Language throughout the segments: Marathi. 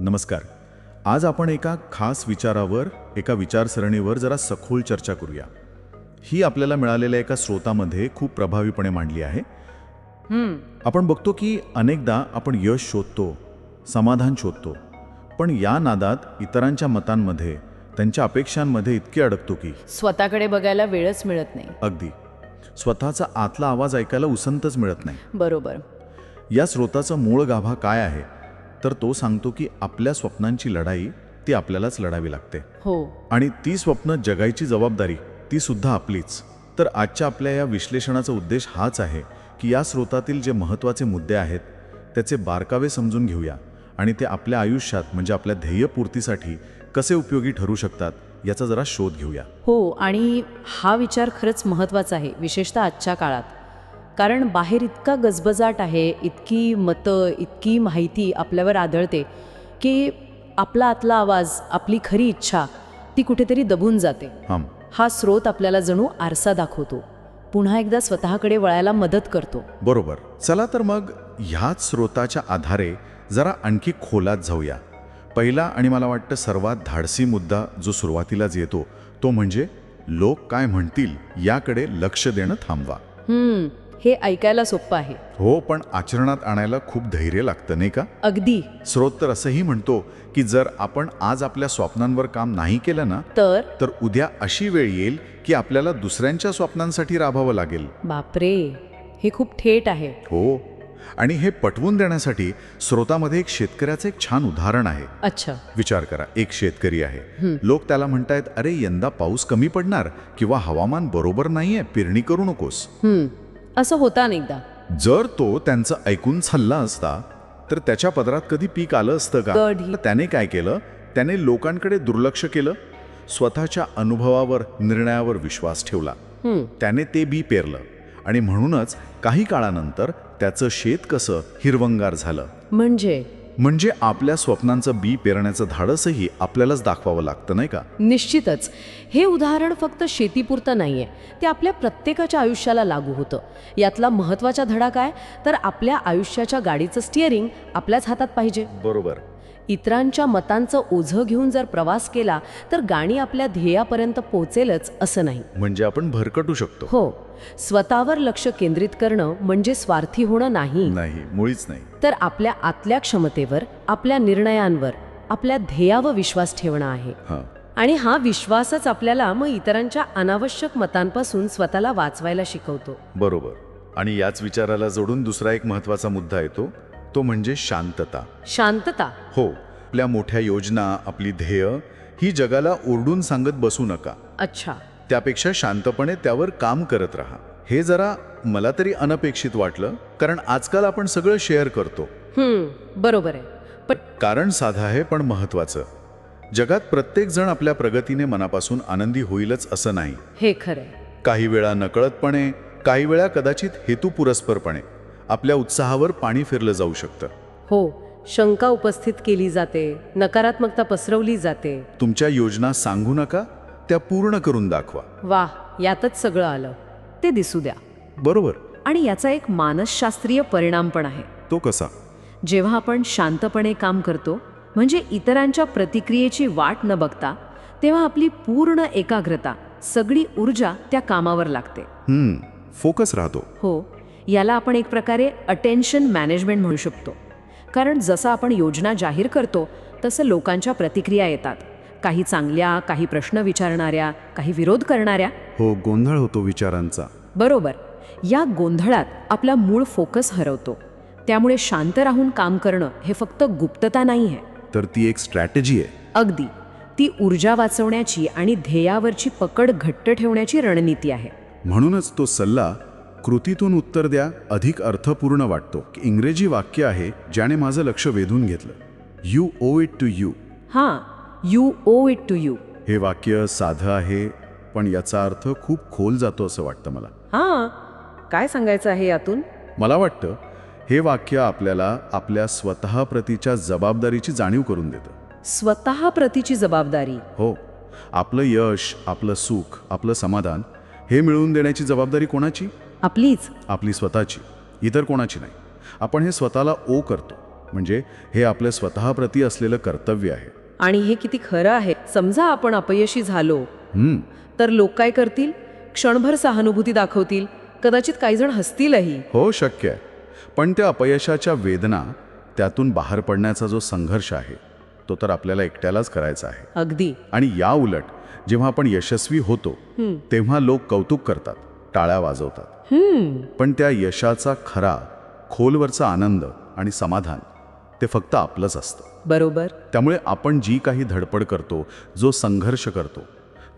नमस्कार. आज आपण एका खास विचारावर एका विचारसरणीवर जरा सखोल चर्चा करूया. ही आपल्याला मिळालेल्या एका स्रोतामध्ये खूप प्रभावीपणे मांडली आहे. आपण बघतो की अनेकदा आपण यश शोधतो समाधान शोधतो पण या नादात इतरांच्या मतांमध्ये त्यांच्या अपेक्षांमध्ये इतके अडकतो की स्वतःकडे बघायला वेळच मिळत नाही. अगदी. स्वतःचा आतला आवाज ऐकायला उसंतच मिळत नाही. बरोबर. या स्रोताचं मूळ गाभा काय आहे? तर तो सांगतो की आपल्या स्वप्नांची लढाई ती आपल्यालाच लढावी लागते. हो. आणि ती स्वप्न जगायची जबाबदारी ती सुद्धा आपलीच. तर आजच्या आपल्या या विश्लेषणाचा उद्देश हाच आहे की या स्रोतातील जे महत्त्वाचे मुद्दे आहेत त्याचे बारकावे समजून घेऊया आणि ते आपल्या आयुष्यात म्हणजे आपल्या ध्येयपूर्तीसाठी कसे उपयोगी ठरू शकतात याचा जरा शोध घेऊया. हो आणि हा विचार खरंच महत्त्वाचा आहे विशेषतः आजच्या काळात. कारण बाहेर इतका गजबजाट आहे इतकी मतं इतकी माहिती आपल्यावर आढळते की आपला आतला आवाज आपली खरी इच्छा ती कुठेतरी दबून जाते. हां हा स्रोत आपल्याला जणू आरसा दाखवतो. पुन्हा एकदा स्वतःकडे वळायला मदत करतो. बरोबर. चला तर मग ह्याच स्रोताच्या आधारे जरा आणखी खोलात जाऊया. पहिला आणि मला वाटतं सर्वात धाडसी मुद्दा जो सुरुवातीलाच येतो तो म्हणजे लोक काय म्हणतील याकडे लक्ष देणं थांबवा. हम्म. हे ऐकायला सोपं आहे. हो पण आचरणात आणायला खूप धैर्य लागतं नाही का? अगदी. स्रोत तर असंही म्हणतो की जर आपण आज आपल्या स्वप्नांवर काम नाही केलं ना तर? तर उद्या अशी वेळ येईल की आपल्याला दुसऱ्यांच्या स्वप्नांसाठी राबावं लागेल. बापरे! हे खूप थेट आहे. हो. आणि हे पटवून देण्यासाठी स्रोतामध्ये एक शेतकऱ्याचं एक छान उदाहरण आहे. अच्छा. विचार करा एक शेतकरी आहे. लोक त्याला म्हणतायत अरे यंदा पाऊस कमी पडणार किंवा हवामान बरोबर नाहीये पेरणी करू नकोस. असं होता अनेकदा जर तो त्यांचं ऐकून चालला असता तर त्याच्या पदरात कधी पीक आलं असतं का. तर त्याने काय केलं? त्याने लोकांकडे दुर्लक्ष केलं स्वतःच्या अनुभवावर निर्णयावर विश्वास ठेवला. त्याने ते बी पेरलं. आणि म्हणूनच काही काळानंतर त्याचं शेत कसं हिरवंगार झालं. म्हणजे? म्हणजे आपल्या स्वप्नांचं बी पेरण्याचं धाडसही आपल्यालाच दाखवावं लागतं नाही का? निश्चितच. हे उदाहरण फक्त शेतीपुरतं नाहीये. ते आपल्या प्रत्येकाच्या आयुष्याला लागू होतं. यातला महत्त्वाचा धडा काय? तर आपल्या आयुष्याच्या गाडीचं स्टिअरिंग आपल्याच हातात पाहिजे. बरोबर. इतरांच्या मतांचं ओझं घेऊन जर प्रवास केला तर गाणी आपल्या ध्येयापर्यंत पोचेलच असं नाही. म्हणजे आपण भरकटू शकतो. हो. स्वतःवर लक्ष केंद्रित करणं म्हणजे स्वार्थी होणं नाही. नाही मुळीच नाही. तर आपल्या आतल्या क्षमतेवर आपल्या निर्णयांवर आपल्या ध्येयावर विश्वास ठेवणं आहे. आणि हा विश्वासच आपल्याला मग इतरांच्या अनावश्यक मतांपासून स्वतःला वाचवायला शिकवतो. बरोबर. आणि याच विचाराला जोडून दुसरा एक महत्त्वाचा मुद्दा येतो. तो म्हणजे शांतता. शांतता. हो आपल्या मोठ्या योजना आपली ध्येय ही जगाला ओरडून सांगत बसू नका. अच्छा. त्यापेक्षा शांतपणे त्यावर काम करत राहा. हे जरा मला तरी अनपेक्षित वाटलं कारण आजकाल आपण सगळं शेअर करतो. हम्म बरोबर आहे. पण कारण साधं आहे पण महत्वाचं जगात प्रत्येक जण आपल्या प्रगतीने मनापासून आनंदी होईलच असं नाही. हे खरंय काही वेळा नकळतपणे काही वेळा कदाचित हेतुपुरस्परपणे. आपल्या उत्साहावर पाणी फिरलं जाऊ शकतं. हो शंका उपस्थित केली जाते नकारात्मकता पसरवली जाते. तुमच्या योजना सांगू नका त्या पूर्ण करून दाखवा. वाह यातच सगळं आलं. ते दिसू द्या. बरोबर. आणि याचा एक मानसशास्त्रीय परिणाम पण आहे. तो कसा? जेव्हा आपण शांतपणे काम करतो म्हणजे इतरांच्या प्रतिक्रियेची वाट न बघता तेव्हा आपली पूर्ण एकाग्रता सगळी ऊर्जा त्या कामावर लागते. हम्म फोकस राहतो. हो. याला आपण एक प्रकारे अटेन्शन मॅनेजमेंट म्हणू शकतो. कारण जसं आपण योजना जाहीर करतो तसं लोकांच्या प्रतिक्रिया येतात. काही चांगल्या काही प्रश्न विचारणाऱ्या काही विरोध करणाऱ्या. हो गोंधळ होतो विचारांचा. बरोबर. या गोंधळात आपला मूळ फोकस हरवतो. त्यामुळे शांत राहून काम करणं हे फक्त गुप्तता नाही आहे तर ती एक स्ट्रॅटेजी आहे. अगदी. ती ऊर्जा वाचवण्याची आणि ध्येयावरची पकड घट्ट ठेवण्याची रणनीती आहे. म्हणूनच तो सल्ला कृतीतून उत्तर द्या अधिक अर्थपूर्ण वाटतो. इंग्रजी वाक्य आहे ज्याने माझं लक्ष वेधून घेतलं. You owe it to you हां you owe it to you हे वाक्य साधं आहे पण याचा अर्थ खूप खोल जातो असं वाटतं मला. हां काय सांगायचं आहे यातून? मला वाटतं हे वाक्य आपल्याला आपल्या स्वतःप्रतीच्या जबाबदारीची जाणीव करून देतं. स्वतः प्रतीची जबाबदारी. हो आपलं यश आपलं सुख आपलं समाधान हे मिळवून देण्याची जबाबदारी कोणाची? आपलीच. आपली स्वतःची. इतर कोणाची नाही. आपण हे स्वतःला ओ करतो. म्हणजे हे आपल्या स्वतःप्रती असलेलं कर्तव्य आहे. आणि हे किती खरं आहे. समजा आपण अपयशी झालो. तर लोक काय करतील? क्षणभर सहानुभूती दाखवतील. कदाचित काही जण हसतीलही. हो शक्य आहे. पण त्या अपयशाच्या वेदना त्यातून बाहेर पडण्याचा जो संघर्ष आहे तो तर आपल्याला एकट्यालाच करायचा आहे. अगदी. आणि या उलट जेव्हा आपण यशस्वी होतो तेव्हा लोक कौतुक करतात टाळ्या वाजवतात. पण त्या यशाचा खरा खोलवरचा आनंद आणि समाधान ते फक्त आपलंच असतं. बरोबर. त्यामुळे आपण जी काही धडपड करतो जो संघर्ष करतो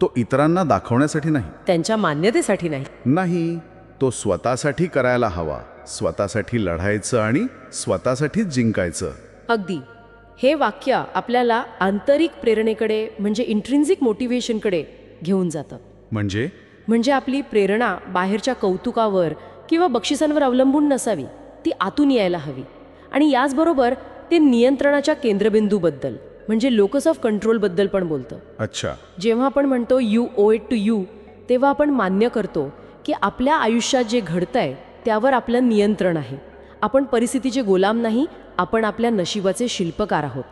तो इतरांना दाखवण्यासाठी नाही. त्यांच्या मान्यतेसाठी नाही. नाही तो स्वतःसाठी करायला हवा स्वतःसाठी लढायचं आणि स्वतःसाठीच जिंकायचं. अगदी. हे वाक्य आपल्याला आंतरिक प्रेरणेकडे म्हणजे इंट्रिन्सिक मोटिवेशनकडे घेऊन जातं. म्हणजे? म्हणजे आपली प्रेरणा बाहेरच्या कौतुकावर किंवा बक्षिसांवर अवलंबून नसावी ती आतून यायला हवी. आणि याचबरोबर ते नियंत्रणाच्या केंद्रबिंदूबद्दल म्हणजे लोकस ऑफ कंट्रोलबद्दल पण बोलतं. अच्छा. जेव्हा आपण म्हणतो you owe it to you तेव्हा आपण मान्य करतो की आपल्या आयुष्यात जे घडतंय त्यावर आपलं नियंत्रण आहे. आपण परिस्थितीचे गुलाम नाही आपण आपल्या नशिबाचे शिल्पकार आहोत.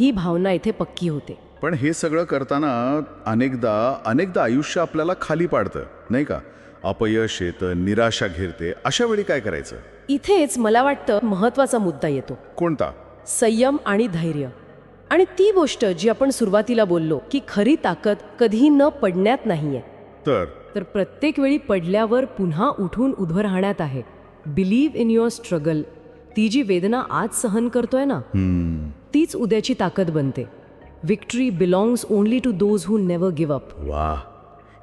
ही भावना इथे पक्की होते. पण हे सगळं करताना अनेकदा अनेकदा आयुष्य आपल्याला खाली पाडतं नाही का? अपयश येतं निराशा घेरते. अशा वेळी काय करायचं? इथेच मला वाटतं महत्त्वाचा मुद्दा येतो. कोणता? संयम आणि धैर्य. आणि ती गोष्ट जी आपण सुरुवातीला बोललो की खरी ताकद कधीही न पडण्यात नाहीये. तर? तर प्रत्येक वेळी पडल्यावर पुन्हा उठून उभं राहण्यात आहे. बिलीव्ह इन युअर स्ट्रगल ती जी वेदना आज सहन करतोय ना तीच उद्याची ताकद बनते. Victory belongs only to those who never give up वा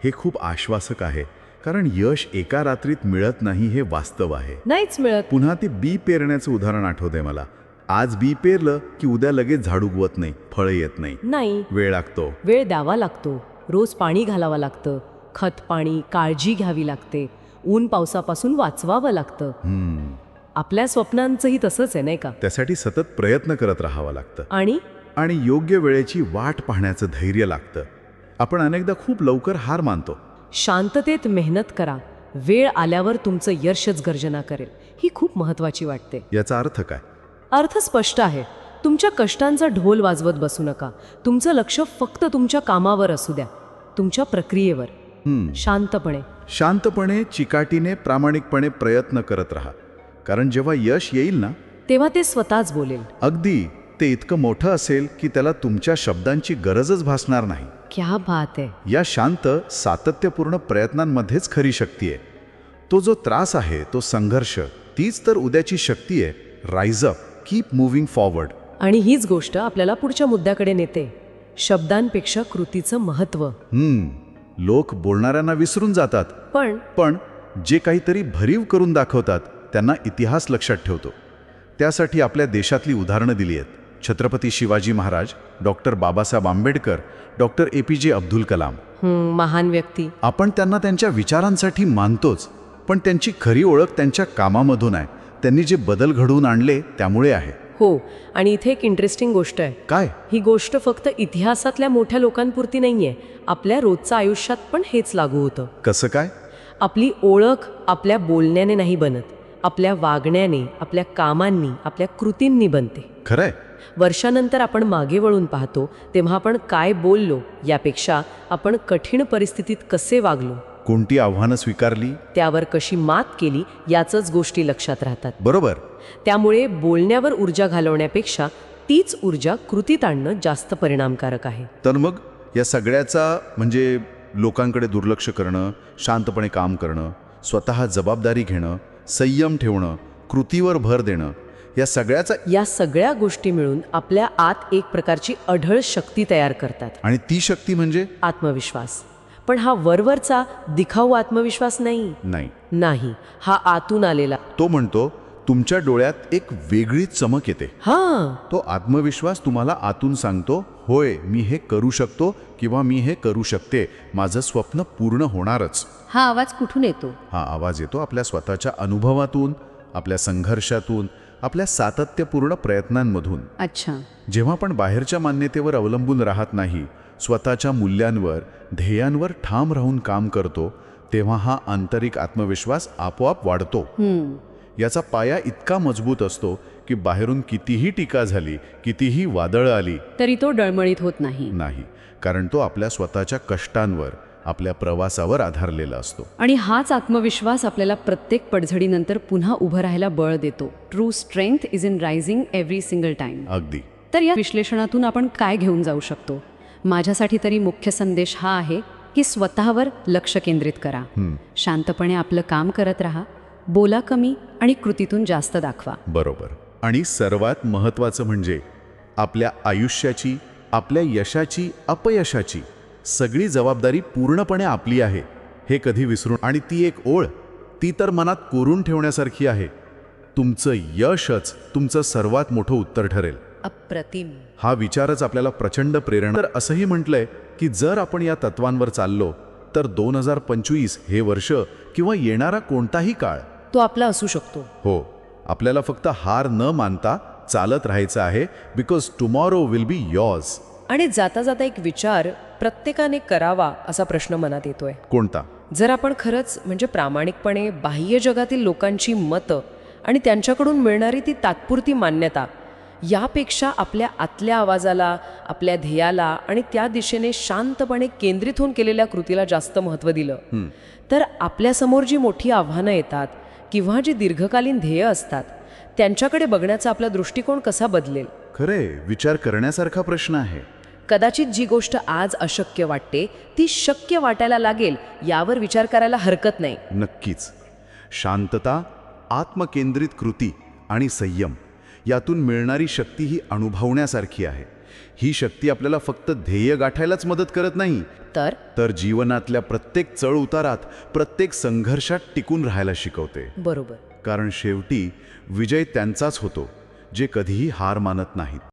हे खूप आश्वासक आहे कारण यश एका रात्रीत मिळत नाही हे वास्तव आहे. नाहीच मिळत. पुन्हा ते बी पेरण्याचं उदाहरण आठवतंय मला. आज बी पेरलं की उद्या लगेच झाड उगवत नाही फळं येत नाही. नाही. वेळ लागतो. वेळ द्यावा लागतो. रोज पाणी घालावं लागतं. खत पाणी काळजी घ्यावी लागते. ऊन पावसापासून वाचवावं लागतं. हम्म, आपल्या स्वप्नांचंही तसंच आहे नाही का? त्यासाठी सतत प्रयत्न करत राहावं लागतं. आणि आणि योग्य वेळेची वाट पाहण्याचं धैर्य लागतं. आपण अनेकदा खूप लवकर हार मानतो. शांततेत मेहनत करा. वेळ आल्यावर तुमचं यशच गर्जना करेल. ही खूप महत्वाची वाटते. याचा अर्थ काय? अर्थ स्पष्ट आहे. तुमच्या कष्टांचा ढोल वाजवत बसू नका. तुमचं लक्ष फक्त तुमच्या कामावर असू द्या. तुमच्या प्रक्रियेवर. शांतपणे. शांतपणे चिकाटीने प्रामाणिकपणे प्रयत्न करत राहा. कारण जेव्हा यश येईल ना? तेव्हा ते स्वतःच बोलेल. अगदी. ते इतकं मोठं असेल की त्याला तुमच्या शब्दांची गरजच भासणार नाही. क्या बात आहे या शांत सातत्यपूर्ण प्रयत्नांमध्येच खरी शक्ती आहे. तो जो त्रास आहे तो संघर्ष तीच तर उद्याची शक्ती आहे. Rise up keep moving forward आणि हीच गोष्ट आपल्याला पुढच्या मुद्द्याकडे नेते. शब्दांपेक्षा कृतीचं महत्त्व. हम्म लोक बोलणाऱ्यांना विसरून जातात. पण पण जे काहीतरी भरीव करून दाखवतात त्यांना इतिहास लक्षात ठेवतो. त्यासाठी आपल्या देशातली उदाहरणं दिली आहेत. Chhatrapati Shivaji Maharaj doctor Babasaheb Ambedkar doctor A P J Abdul Kalam. महान व्यक्ती. आपण त्यांना त्यांच्या विचारांसाठी मानतोच पण त्यांची खरी ओळख त्यांच्या कामामधून आहे. त्यांनी जे बदल घडवून आणले त्यामुळे आहे. हो आणि इथे एक इंटरेस्टिंग गोष्ट आहे. काय? ही गोष्ट फक्त इतिहासातल्या मोठ्या लोकांपुरती नाहीये. आपल्या रोजच्या आयुष्यात पण हेच लागू होतं. कसं काय? आपली ओळख आपल्या बोलण्याने नाही बनत. आपल्या वागण्याने आपल्या कामांनी आपल्या कृतींनी बनते. खरंय. वर्षानंतर आपण मागे वळून पाहतो तेव्हा आपण काय बोललो यापेक्षा आपण कठीण परिस्थितीत कसे वागलो? कोणती आव्हानं स्वीकारली? त्यावर कशी मात केली याचंच गोष्टी लक्षात राहतात. बरोबर. त्यामुळे बोलण्यावर ऊर्जा घालवण्यापेक्षा तीच ऊर्जा कृतीत आणणं जास्त परिणामकारक आहे. तर मग या सगळ्याचा म्हणजे लोकांकडे दुर्लक्ष करणं शांतपणे काम करणं स्वतः जबाबदारी घेणं संयम ठेवणं कृतीवर भर देणं या सगळ्याचा या सगळ्या गोष्टी मिळून आपल्या आत एक प्रकारची अढळ शक्ती तयार करतात. आणि ती शक्ती म्हणजे? आत्मविश्वास. पण हा वरवरचा दिखाऊ आत्मविश्वास नाही. नाही. नाही. हा आतून आलेला. तो म्हणतो तुमच्या डोळ्यात एक वेगळी चमक येते. हा. तो आत्मविश्वास तुम्हाला आतून सांगतो होय मी हे करू शकतो किंवा मी हे करू शकते. माझं स्वप्न पूर्ण होणारच. हा आवाज कुठून येतो? हा आवाज येतो आपल्या स्वतःच्या अनुभवातून आपल्या संघर्षातून आपल्या सातत्यपूर्ण प्रयत्नांमधून. अच्छा. जेव्हा आपण बाहेरच्या मान्यतेवर अवलंबून राहत नाही स्वतःच्या मूल्यांवर ध्येयांवर ठाम राहून काम करतो तेव्हा हा आंतरिक आत्मविश्वास आपोआप वाढतो. याचा पाया इतका मजबूत असतो की बाहेरून कितीही टीका झाली कितीही वादळं आली. तरी तो डळमळीत होत नाही. नाही कारण तो आपल्या स्वतःच्या कष्टांवर आपल्या प्रवासावर आधारलेला असतो. आणि हाच आत्मविश्वास आपल्याला प्रत्येक पडझडीनंतर पुन्हा उभं राहायला बळ देतो. True strength is in rising every single time अगदी. तर या विश्लेषणातून आपण काय घेऊन जाऊ शकतो? माझ्यासाठी तरी मुख्य संदेश हा आहे की स्वतःवर लक्ष केंद्रित करा. शांतपणे आपलं काम करत राहा. बोला कमी आणि कृतीतून जास्त दाखवा. बरोबर. आणि सर्वात महत्त्वाचं म्हणजे आपल्या आयुष्याची आपल्या यशाची अपयशाची सगळी जबाबदारी पूर्णपणे आपली आहे हे कधी विसरून आणि ती एक ओळ ती तर मनात कोरून ठेवण्यासारखी आहे. तुमचं यशच तुमचं सर्वात मोठं उत्तर ठरेल. अप्रतिम. हा विचारच आपल्याला प्रचंड प्रेरणा तर असंही म्हटलंय की जर आपण या तत्वांवर चाललो तर दोन हजार पंचवीस हे वर्ष किंवा येणारा कोणताही काळ. तो आपला असू शकतो. हो आपल्याला फक्त हार न मानता चालत राहायचं आहे because tomorrow will be yours आणि जाता जाता एक विचार प्रत्येकाने करावा असा प्रश्न मनात येतोय. कोणता? जर आपण खरंच म्हणजे प्रामाणिकपणे बाह्य जगातील लोकांची मतं आणि त्यांच्याकडून मिळणारी ती तात्पुरती मान्यता यापेक्षा आपल्या आतल्या आवाजाला आपल्या ध्येयाला आणि त्या दिशेने शांतपणे केंद्रित होऊन केलेल्या कृतीला जास्त महत्त्व दिलं तर आपल्यासमोर जी मोठी आव्हानं येतात किंवा जी दीर्घकालीन ध्येय असतात त्यांच्याकडे बघण्याचा आपला दृष्टिकोन कसा बदलेल? खरे विचार करण्यासारखा प्रश्न आहे. कदाचित जी गोष्ट आज अशक्य वाटते ती शक्य वाटायला लागेल यावर विचार करायला हरकत नाही. नक्कीच. शांतता आत्मकेंद्रित कृती आणि संयम यातून मिळणारी शक्ती ही अनुभवण्यासारखी आहे. ही शक्ती आपल्याला फक्त ध्येय गाठायलाच मदत करत नाही. तर? तर जीवनातल्या प्रत्येक चढ उतारात प्रत्येक संघर्षात टिकून राहायला शिकवते. बरोबर. कारण शेवटी विजय त्यांचाच होतो जे कधीही हार मानत नाहीत.